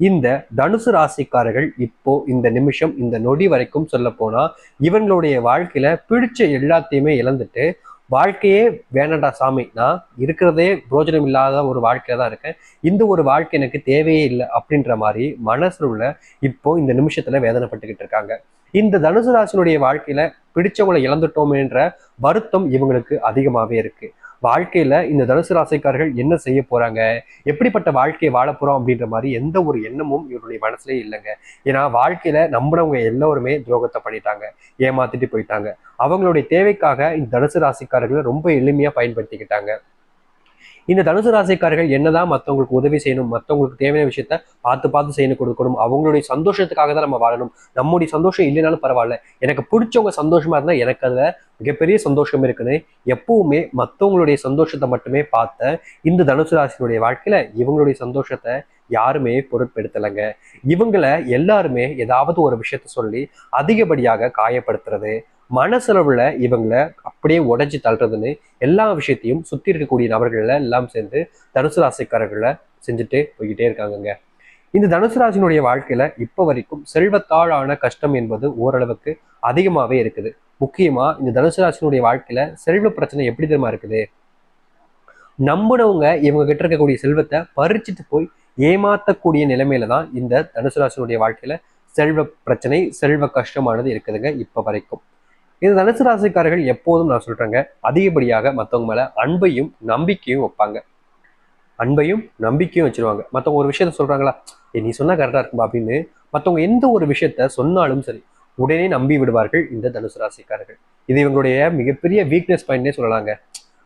இந்த தனுசு ராசிக்காரர்கள் இப்போ இந்த நிமிஷம் இந்த நொடி வரைக்கும் சொல்ல போனா இவங்களுடைய வாழ்க்கையில பிடிச்ச எல்லாத்தையுமே இழந்துட்டு வாழ்க்கையே வேணடா சாமி நான் இருக்கிறதே பிரோஜனம் இல்லாத ஒரு வாழ்க்கையில தான் இருக்கேன். இந்த ஒரு வாழ்க்கை எனக்கு தேவையே இல்லை அப்படின்ற மாதிரி மனசுல உள்ள இப்போ இந்த நிமிஷத்துல வேதனைப்பட்டுக்கிட்டு இருக்காங்க. இந்த தனுசு ராசினுடைய வாழ்க்கையில பிடிச்சவங்களை இழந்துட்டோமேன்ற வருத்தம் இவங்களுக்கு அதிகமாவே இருக்கு. வாழ்க்கையில இந்த தனுசு ராசிக்காரர்கள் என்ன செய்ய போறாங்க? எப்படிப்பட்ட வாழ்க்கையை வாழ போறோம் அப்படின்ற மாதிரி எந்த ஒரு எண்ணமும் இவருடைய மனசுலயே இல்லைங்க. ஏன்னா வாழ்க்கையில நம்பினவங்க எல்லோருமே துரோகத்தை பண்ணிட்டாங்க ஏமாத்திட்டு போயிட்டாங்க. அவங்களுடைய தேவைக்காக இந்த தனுசு ராசிக்காரர்களை ரொம்ப எளிமையா பயன்படுத்திக்கிட்டாங்க. இந்த தனுசு ராசிக்காரர்கள் என்னதான் மற்றவங்களுக்கு உதவி செய்யணும் மற்றவங்களுக்கு தேவையான விஷயத்த பார்த்து பார்த்து செய்யணும் கொடுக்கணும் அவங்களுடைய சந்தோஷத்துக்காக தான் நம்ம வாழணும். நம்முடைய சந்தோஷம் இல்லைனாலும் பரவாயில்ல. எனக்கு பிடிச்சவங்க சந்தோஷமா இருந்தா எனக்கு அதுல மிகப்பெரிய சந்தோஷம் இருக்குன்னு எப்பவுமே மற்றவங்களுடைய சந்தோஷத்தை மட்டுமே பார்த்த இந்த தனுசு ராசியினுடைய வாழ்க்கையில இவங்களுடைய சந்தோஷத்தை யாருமே பொருட்படுத்தலைங்க. இவங்களை எல்லாருமே ஏதாவது ஒரு விஷயத்த சொல்லி அதிகப்படியாக காயப்படுத்துறது மனசளவுல இவங்களை அப்படியே உடைச்சு தள்ளுறதுன்னு எல்லா விஷயத்தையும் சுத்தி இருக்கக்கூடிய நபர்கள எல்லாம் சேர்ந்து தனுசு ராசிக்காரர்களை செஞ்சுட்டு போய்கிட்டே இருக்காங்கங்க. இந்த தனுசு ராசினுடைய வாழ்க்கையில இப்போ வரைக்கும் செல்வத்தாழான கஷ்டம் என்பது ஓரளவுக்கு அதிகமாவே இருக்குது. முக்கியமா இந்த தனுசு ராசினுடைய வாழ்க்கையில செல்வ பிரச்சனை எப்படி தெரியுமா இருக்குது? நம்பினவங்க இவங்க கிட்ட இருக்கக்கூடிய செல்வத்தை பறிச்சுட்டு போய் ஏமாத்தக்கூடிய நிலைமையில தான் இந்த தனுசு ராசினுடைய வாழ்க்கையில செல்வ பிரச்சனை செல்வ கஷ்டமானது இருக்குதுங்க இப்போ வரைக்கும். இந்த தனுசு ராசிக்காரர்கள் எப்போதும் நான் சொல்றேங்க அதிகப்படியாக மற்றவங்க மேல அன்பையும் நம்பிக்கையும் வைப்பாங்க. அன்பையும் நம்பிக்கையும் வச்சிருவாங்க. மற்றவங்க ஒரு விஷயத்த சொல்றாங்களா ஏ நீ சொன்னா கரெக்டா இருக்கும் அப்படின்னு மற்றவங்க எந்த ஒரு விஷயத்த சொன்னாலும் சரி உடனே நம்பி விடுவார்கள் இந்த தனுசு ராசிக்காரர்கள். இது இவங்களுடைய மிகப்பெரிய வீக்னஸ் பாயிண்ட்னே சொல்லலாங்க.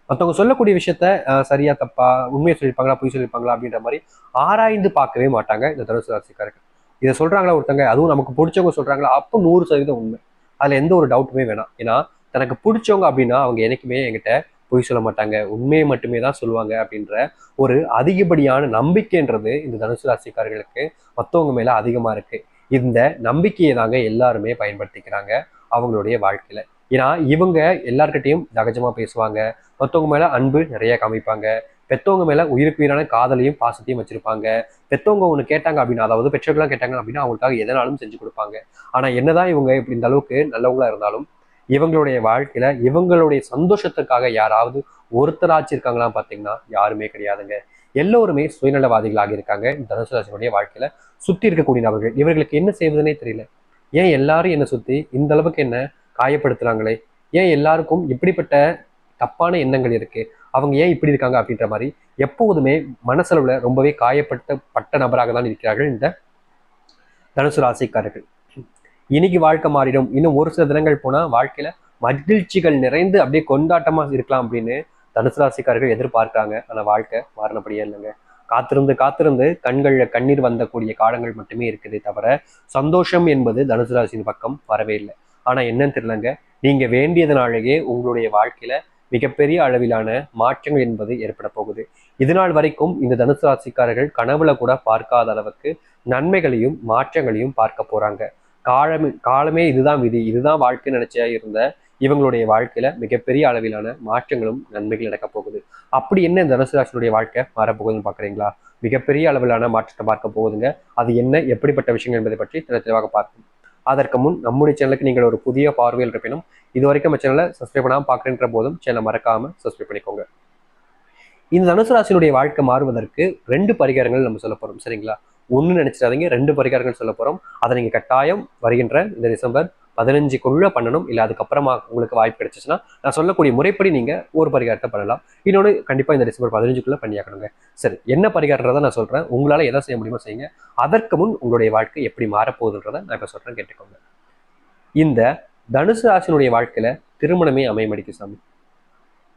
மற்றவங்க சொல்லக்கூடிய விஷயத்த சரியா தப்பா உண்மையை சொல்லியிருப்பாங்களா பொய் சொல்லியிருப்பாங்களா அப்படின்ற மாதிரி ஆராய்ந்து பார்க்கவே மாட்டாங்க இந்த தனுசு ராசிக்காரர்கள். இதை சொல்றாங்களா ஒருத்தங்க அதுவும் நமக்கு பிடிச்சவங்க சொல்றாங்களா அப்போ நூறு சதவீதம் உண்மை. அதில் எந்த ஒரு டவுட்டுமே வேணாம். ஏன்னா தனக்கு பிடிச்சவங்க அப்படின்னா அவங்க என்னைக்குமே என்கிட்ட பொய் சொல்ல மாட்டாங்க. உண்மையை மட்டுமே தான் சொல்லுவாங்க அப்படின்ற ஒரு அதிகப்படியான நம்பிக்கைன்றது இந்த தனுசு ராசிக்காரர்களுக்கு மற்றவங்க மேலே அதிகமாக இருக்கு. இந்த நம்பிக்கையை தாங்க எல்லாருமே பயன்படுத்திக்கிறாங்க அவங்களுடைய வாழ்க்கையில். ஏன்னா இவங்க எல்லார்கிட்டையும் சகஜமா பேசுவாங்க. மற்றவங்க மேலே அன்பு நிறைய காமிப்பாங்க. பெத்தவங்க மேல உயிருக்கு உயிரான காதலையும் பாசத்தையும் வச்சிருப்பாங்க. பெத்தவங்க ஒன்று கேட்டாங்க அப்படின்னா அதாவது பெற்றோர்களாம் கேட்டாங்க அப்படின்னா அவங்களுக்காக எதனாலும் செஞ்சு கொடுப்பாங்க. ஆனா என்னதான் இவங்க இப்படி இந்த அளவுக்கு நல்லவங்களா இருந்தாலும் இவங்களுடைய வாழ்க்கையில இவங்களுடைய சந்தோஷத்துக்காக யாராவது ஒருத்தராச்சு இருக்காங்களான்னு பார்த்தீங்கன்னா யாருமே கிடையாதுங்க. எல்லோருமே சுயநலவாதிகளாக இருக்காங்க. இந்த தனுசு ராசினுடைய வாழ்க்கையில சுத்தி இருக்கக்கூடிய நபர்கள். இவர்களுக்கு என்ன செய்வதுனே தெரியல. ஏன் எல்லாரும் என்ன சுத்தி இந்த அளவுக்கு என்ன காயப்படுத்துறாங்களே? ஏன் எல்லாருக்கும் இப்படிப்பட்ட தப்பான எண்ணங்கள் இருக்கு? அவங்க ஏன் இப்படி இருக்காங்க அப்படின்ற மாதிரி எப்போதுமே மனசளவில் ரொம்பவே காயப்படுத்தப்பட்ட நபராக தான் இருக்கிறார்கள் இந்த தனுசு ராசிக்காரர்கள். இன்னைக்கு வாழ்க்கை மாறிடும். இன்னும் ஒரு சில தினங்கள் போனால் வாழ்க்கையில மகிழ்ச்சிகள் நிறைந்து அப்படியே கொண்டாட்டமாக இருக்கலாம் அப்படின்னு தனுசு ராசிக்காரர்கள் எதிர்பார்க்கிறாங்க. ஆனால் வாழ்க்கை மாறினபடியே இல்லைங்க. காத்திருந்து காத்திருந்து கண்களில் கண்ணீர் வந்தக்கூடிய காலங்கள் மட்டுமே இருக்குது தவிர சந்தோஷம் என்பது தனுசு ராசியின் பக்கம் வரவே இல்லை. ஆனால் என்னன்னு தெரியலங்க. நீங்கள் வேண்டியதுனாலேயே உங்களுடைய வாழ்க்கையில மிகப்பெரிய அளவிலான மாற்றங்கள் என்பது ஏற்பட போகுது. இதுநாள் வரைக்கும் இந்த தனுசு ராசிக்காரர்கள் கனவுல கூட பார்க்காத அளவுக்கு நன்மைகளையும் மாற்றங்களையும் பார்க்க போறாங்க. காலமே காலமே இதுதான் விதி இதுதான் வாழ்க்கை நினைச்சா இருந்த இவங்களுடைய வாழ்க்கையில மிகப்பெரிய அளவிலான மாற்றங்களும் நன்மைகள் நடக்க போகுது. அப்படி என்ன இந்த தனுசு ராசினுடைய வாழ்க்கை மாறப்போகுதுன்னு பாக்குறீங்களா மிகப்பெரிய அளவிலான மாற்றத்தை பார்க்க போகுதுங்க. அது என்ன எப்படிப்பட்ட விஷயங்கள் என்பதை பற்றி தெளிவாக பார்ப்போம். அதற்கு முன் நம்முடைய சேனலுக்கு நீங்கள் ஒரு புதிய பார்வையில் இருப்பினும் இது வரைக்கும் நம்ம சேனலை சப்ஸ்கிரைப் பண்ணாமல் பார்க்குறன்ற போதும் சேனலை மறக்காமல் சப்ஸ்கிரைப் பண்ணிக்கோங்க. இந்த தனுசு ராசியினுடைய வாழ்க்கை மாறுவதற்கு ரெண்டு பரிகாரங்கள் நம்ம சொல்ல போகிறோம் சரிங்களா? ஒன்று நினச்சிடாதீங்க ரெண்டு பரிகாரங்கள் சொல்ல போகிறோம் அதை நீங்கள் கட்டாயம் வருகின்ற இந்த டிசம்பர் பதினஞ்சுக்குள்ள பண்ணணும். இல்லை அதுக்கப்புறமா உங்களுக்கு வாய்ப்பு கிடைச்சிச்சுன்னா நான் சொல்லக்கூடிய முறைப்படி நீங்கள் ஒரு பரிகாரத்தை பண்ணலாம். இன்னொன்று கண்டிப்பாக இந்த டிசம்பர் பதினஞ்சுக்குள்ள பண்ணியாக்கணுங்க சரி என்ன பரிகாரன்றதை நான் சொல்கிறேன் உங்களால் எதை செய்ய முடியுமோ செய்யுங்க. அதற்கு முன் உங்களுடைய வாழ்க்கை எப்படி மாறப்போகுதுன்றதை நான் இப்போ சொல்கிறேன் கேட்டுக்கோங்க. இந்த தனுசு ராசினுடைய வாழ்க்கையில் திருமணமே அமையமடிக்கு சாமி.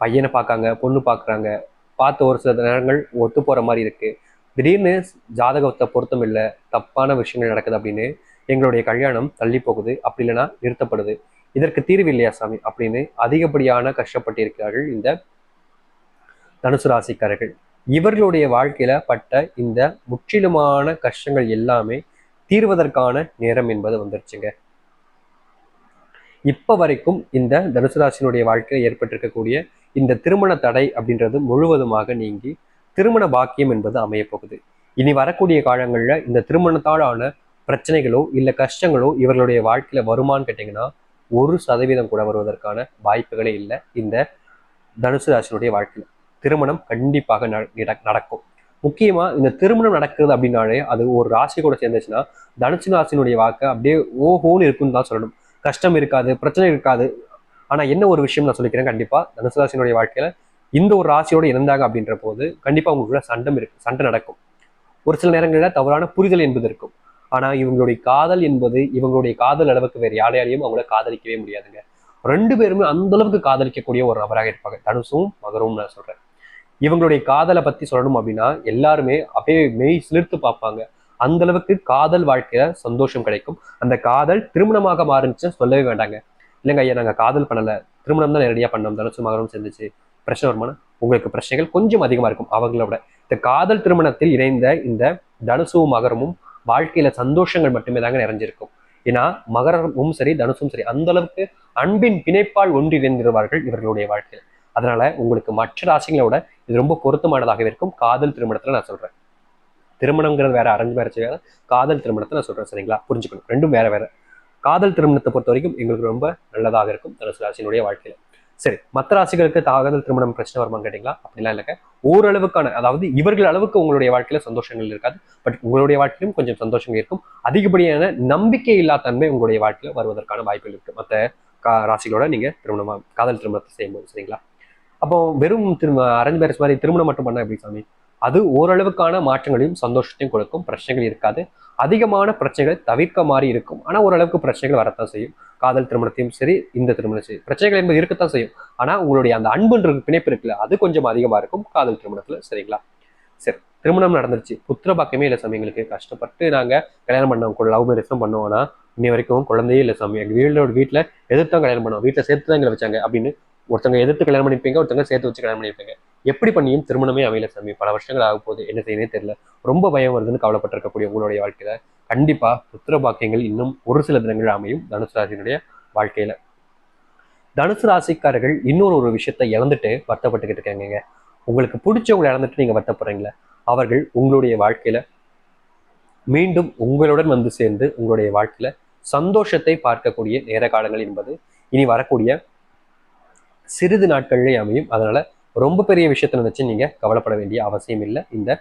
பையனை பார்க்காங்க பொண்ணு பார்க்குறாங்க. பார்த்த ஒரு சில நேரங்கள் ஒத்து போகிற மாதிரி இருக்குது திடீர்னு ஜாதகத்தை பொருத்தம் இல்லை தப்பான விஷயங்கள் நடக்குது அப்படின்னு எங்களுடைய கல்யாணம் தள்ளி போகுது அப்படி இல்லைன்னா நிறுத்தப்படுது. இதற்கு தீர்வு இல்லையா சாமி? அப்படின்னு அதிகப்படியான கஷ்டப்பட்டு இருக்கிறார்கள் இந்த தனுசு ராசிக்காரர்கள். இவர்களுடைய வாழ்க்கையில பட்ட இந்த முற்றிலுமான கஷ்டங்கள் எல்லாமே தீர்வதற்கான நேரம் என்பது வந்துருச்சுங்க. இப்ப வரைக்கும் இந்த தனுசு ராசியினுடைய வாழ்க்கையில் ஏற்பட்டிருக்கக்கூடிய இந்த திருமண தடை அப்படின்றது முழுவதுமாக நீங்கி திருமண பாக்கியம் என்பது அமையப்போகுது. இனி வரக்கூடிய காலங்களில் இந்த திருமணத்தாலான பிரச்சனைகளோ இல்லை கஷ்டங்களோ இவர்களுடைய வாழ்க்கையில வருமான்னு கேட்டிங்கன்னா ஒரு சதவீதம் கூட வருவதற்கான வாய்ப்புகளே இல்லை இந்த தனுசு ராசினுடைய வாழ்க்கையில். திருமணம் கண்டிப்பாக நட- நட- நடக்கும். முக்கியமா இந்த திருமணம் நடக்கிறது அப்படின்னாலே அது ஒரு ராசி கூட சேர்ந்துச்சுன்னா தனுசு ராசினுடைய வாக்கை அப்படியே ஓஹோன்னு இருக்குன்னு தான் சொல்லணும். கஷ்டம் இருக்காது பிரச்சனை இருக்காது. ஆனால் என்ன ஒரு விஷயம் நான் சொல்லிக்கிறேன் கண்டிப்பாக தனுசு ராசினுடைய வாழ்க்கையில் இந்த ஒரு ராசியோட இருந்தாங்க அப்படின்ற போது கண்டிப்பாக உங்களுக்குள்ள சண்டம் இருக்கு சண்டை நடக்கும். ஒரு சில நேரங்களில் தவறான புரிதல் என்பது இருக்கும். ஆனால் இவங்களுடைய காதல் என்பது இவங்களுடைய காதல் அளவுக்கு வேறு யாரையாலையும் அவங்கள காதலிக்கவே முடியாதுங்க. ரெண்டு பேருமே அந்த அளவுக்கு காதலிக்கக்கூடிய ஒரு நபராக இருப்பாங்க. தனுசும் மகரும் நான் சொல்றேன். இவங்களுடைய காதலை பத்தி சொல்லணும் அப்படின்னா எல்லாருமே அப்படியே மெய் சிலிர்த்து பார்ப்பாங்க. அந்த அளவுக்கு காதல் வாழ்க்கையில சந்தோஷம் கிடைக்கும். அந்த காதல் திருமணமாக மாறுச்சுன்னு சொல்லவே வேண்டாங்க. இல்லைங்க ஐயா நாங்கள் காதல் பண்ணல. திருமணம் தான் நேரடியா பண்ணோம். தனுசு மகரம் சேர்ந்துச்சு. பிரச்சனை வருமானா? உங்களுக்கு பிரச்சனைகள் கொஞ்சம் அதிகமா இருக்கும். அவங்களோட. இந்த காதல் திருமணத்தில் இணைந்த இந்த தனுசுவும் மகரமும் வாழ்க்கையில சந்தோஷங்கள் மட்டுமே தாங்க நிறைஞ்சிருக்கும். ஏன்னா மகரமும் சரி தனுசும் சரி அந்த அளவுக்கு அன்பின் பிணைப்பால் ஒன்றிணைந்திருவார்கள் இவர்களுடைய வாழ்க்கையில். அதனால உங்களுக்கு மற்ற ராசிகளோட விட இது ரொம்ப பொருத்தமானதாகவே இருக்கும். காதல் திருமணத்துல நான் சொல்றேன். திருமணங்கிறது வேற அரேஞ்ச் மேரேஜ் வேற காதல் திருமணத்தை நான் சொல்றேன் சரிங்களா? புரிஞ்சுக்கணும். ரெண்டும் வேற வேற. காதல் திருமணத்தை பொறுத்த வரைக்கும் எங்களுக்கு ரொம்ப நல்லதாக இருக்கும் தனுசு ராசியினுடைய வாழ்க்கையில. சரி மற்ற ராசிகளுக்கு தாகதல் திருமணம் பிரச்சனை வருமான்னு கேட்டீங்களா? அப்படிலாம் இல்லைங்க. ஓரளவுக்கான அதாவது இவர்கள் அளவுக்கு உங்களுடைய வாழ்க்கையில சந்தோஷங்கள் இருக்காது. பட் உங்களுடைய வாழ்க்கையிலும் கொஞ்சம் சந்தோஷங்கள் இருக்கும். அதிகப்படியான நம்பிக்கை இல்லா தன்மை உங்களுடைய வாழ்க்கையில வருவதற்கான வாய்ப்புகள் இருக்கு. மற்ற கா ராசிகளோட நீங்க திருமணமா காதல் திருமணத்தை செய்யும்போது சரிங்களா? அப்போ வெறும் திரும்ப அரேஞ்ச் மேரேஜ் மாதிரி திருமணம் மட்டும் பண்ண எப்படி சாமி? அது ஓரளவுக்கான மாற்றங்களையும் சந்தோஷத்தையும் கொடுக்கும். பிரச்சனைகள் இருக்காது. அதிகமான பிரச்சனைகளை தவிர்க்க மாதிரி இருக்கும். ஆனால் ஓரளவுக்கு பிரச்சனைகள் வரத்தான் செய்யும். காதல் திருமணத்தையும் சரி இந்த திருமணம் சரி. பிரச்சனைகள் என்பது இருக்கத்தான் செய்யும். ஆனால் உங்களுடைய அந்த அன்புன்ற பிணைப்பு இருக்குல்ல அது கொஞ்சம் அதிகமாக இருக்கும். காதல் திருமணத்தில் சரிங்களா? சரி திருமணம் நடந்துருச்சு. புத்திர பாக்கியமே இல்லை சாமி எங்களுக்கு கஷ்டப்பட்டு நாங்கள் கல்யாணம் பண்ணோம். லவ் மேரேஜ் தான் பண்ணோம். இன்னை வரைக்கும் குழந்தையே இல்லை சாமி. எங்கள் வீடோட வீட்டில் எதிர்த்து தான் கல்யாணம் பண்ணோம். வீட்டில் சேர்த்து தான் எங்களை வச்சாங்க அப்படின்னு ஒருத்தங்க எதிர்த்து கல்யாணம் பண்ணிப்பீங்க ஒருத்தங்க சேர்த்து வச்சு கல்யாணம் பண்ணிப்பீங்க எப்படி பண்ணியும் திருமணமே அமையல சாமி? பல வருஷங்கள் ஆக போகுது. என்ன செய்யனே தெரியல. ரொம்ப பயம் வருதுன்னு கவலைப்பட்டிருக்கக்கூடிய உங்களுடைய வாழ்க்கையில. கண்டிப்பா புத்திர பாக்கியங்கள் இன்னும் ஒரு சில தினங்கள் அமையும் தனுசு ராசியினுடைய வாழ்க்கையில. தனுசு ராசிக்காரர்கள் இன்னொரு ஒரு விஷயத்தை இழந்துட்டு வருத்தப்பட்டுக்கிட்டு இருக்காங்க உங்களுக்கு பிடிச்சவங்களை இழந்துட்டு நீங்க வருத்தப்படுறீங்களா அவர்கள் உங்களுடைய வாழ்க்கையில மீண்டும் உங்களுடன் வந்து சேர்ந்து உங்களுடைய வாழ்க்கையில சந்தோஷத்தை பார்க்கக்கூடிய நேர காலங்கள் என்பது இனி வரக்கூடிய சிறிது நாட்களிலே அமையும். அதனால ரொம்ப பெரிய விஷயத்தை நினச்சி நீங்க கவலைப்பட வேண்டிய அவசியம் இல்லை. இந்த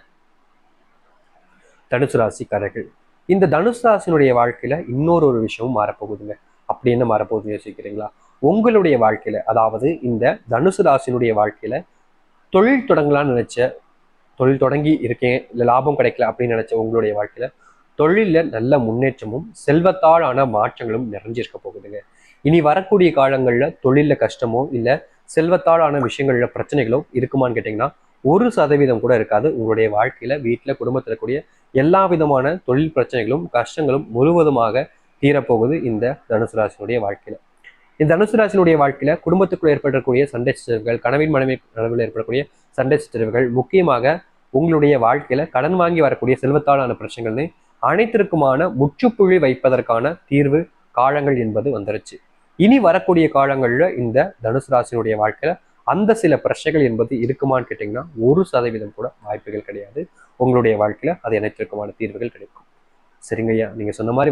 தனுசு ராசிக்காரர்கள். இந்த தனுசு ராசினுடைய வாழ்க்கையில் இன்னொரு ஒரு விஷயமும் மாறப்போகுதுங்க. அப்படி என்ன மாறப்போகுது யோசிக்கிறீங்களா? உங்களுடைய வாழ்க்கையில அதாவது இந்த தனுசு ராசினுடைய வாழ்க்கையில தொழில் தொடங்கலாம்னு நினச்ச தொழில் தொடங்கி இருக்கேன் இல்லை லாபம் கிடைக்கல அப்படின்னு நினச்ச உங்களுடைய வாழ்க்கையில் தொழிலில் நல்ல முன்னேற்றமும் செல்வத்தாலான மாற்றங்களும் நிறைஞ்சிருக்க போகுதுங்க. இனி வரக்கூடிய காலங்களில் தொழிலில் கஷ்டமோ இல்லை செல்வத்தாலான விஷயங்களில் பிரச்சனைகளும் இருக்குமான்னு கேட்டிங்கன்னா ஒரு சதவீதம் கூட இருக்காது. உங்களுடைய வாழ்க்கையில் வீட்டில் குடும்பத்தில் இருக்கக்கூடிய எல்லா விதமான தொழில் பிரச்சனைகளும் கஷ்டங்களும் முழுவதுமாக தீரப்போகுது இந்த தனுசு ராசினுடைய வாழ்க்கையில். இந்த தனுசு ராசினுடைய வாழ்க்கையில் குடும்பத்துக்குள் ஏற்படக்கூடிய சண்டை சிற்றரவுகள் கனவின் மனைவி நடுவில் ஏற்படக்கூடிய சண்டை சிற்றரவுகள் முக்கியமாக உங்களுடைய வாழ்க்கையில் கடன் வாங்கி வரக்கூடிய செல்வத்தாலான பிரச்சனைகள்னு அனைத்திற்குமான முற்றுப்புள்ளி வைப்பதற்கான தீர்வு காலங்கள் என்பது வந்துருச்சு. இனி வரக்கூடிய காலங்கள்ல இந்த தனுசு ராசினுடைய வாழ்க்கையில அந்த சில பிரச்சனைகள் என்பது இருக்குமான்னு கேட்டிங்கன்னா ஒரு சதவீதம் கூட வாய்ப்புகள் கிடையாது. உங்களுடைய வாழ்க்கையில அது அனைத்திற்குமான தீர்வுகள் கிடைக்கும். சரிங்கய்யா நீங்க சொன்ன மாதிரி